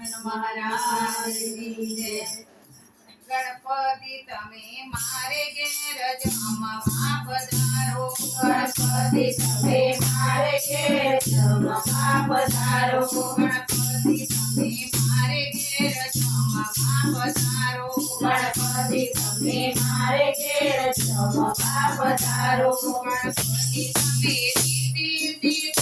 महाराज गणपति तमे मारे घेर जमा पधारो गणपति तमे मारे घेर जमा पधारो गणपति तमे मारे घेर जमा पधारो गणपति तमे मारे घेर जमा पधारो गणपति तमे दीदी दीदी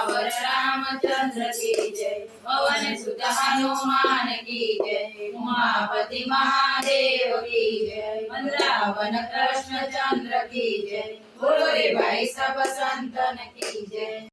રામચંદ્ર કી જય. ભવન સુત હનુમાન કી જય. ઉમાપતિ મહાદેવ કી જય. વૃંદાવન કૃષ્ણચંદ્ર કી જય. બોલો ભાઈ સબ સંતન કી જય.